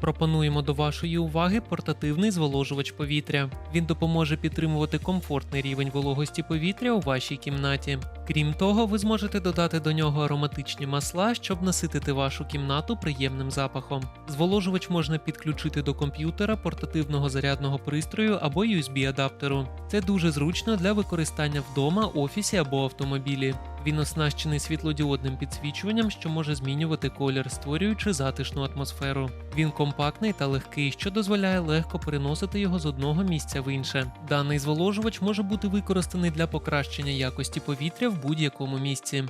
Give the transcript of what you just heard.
Пропонуємо до вашої уваги портативний зволожувач повітря. Він допоможе підтримувати комфортний рівень вологості повітря у вашій кімнаті. Крім того, ви зможете додати до нього ароматичні масла, щоб наситити вашу кімнату приємним запахом. Зволожувач можна підключити до комп'ютера, портативного зарядного пристрою або USB-адаптеру. Це дуже зручно для використання вдома, офісі або автомобілі. Він оснащений світлодіодним підсвічуванням, що може змінювати колір, створюючи затишну атмосферу. Він компактний та легкий, що дозволяє легко переносити його з одного місця в інше. Даний зволожувач може бути використаний для покращення якості повітря в будь-якому місці.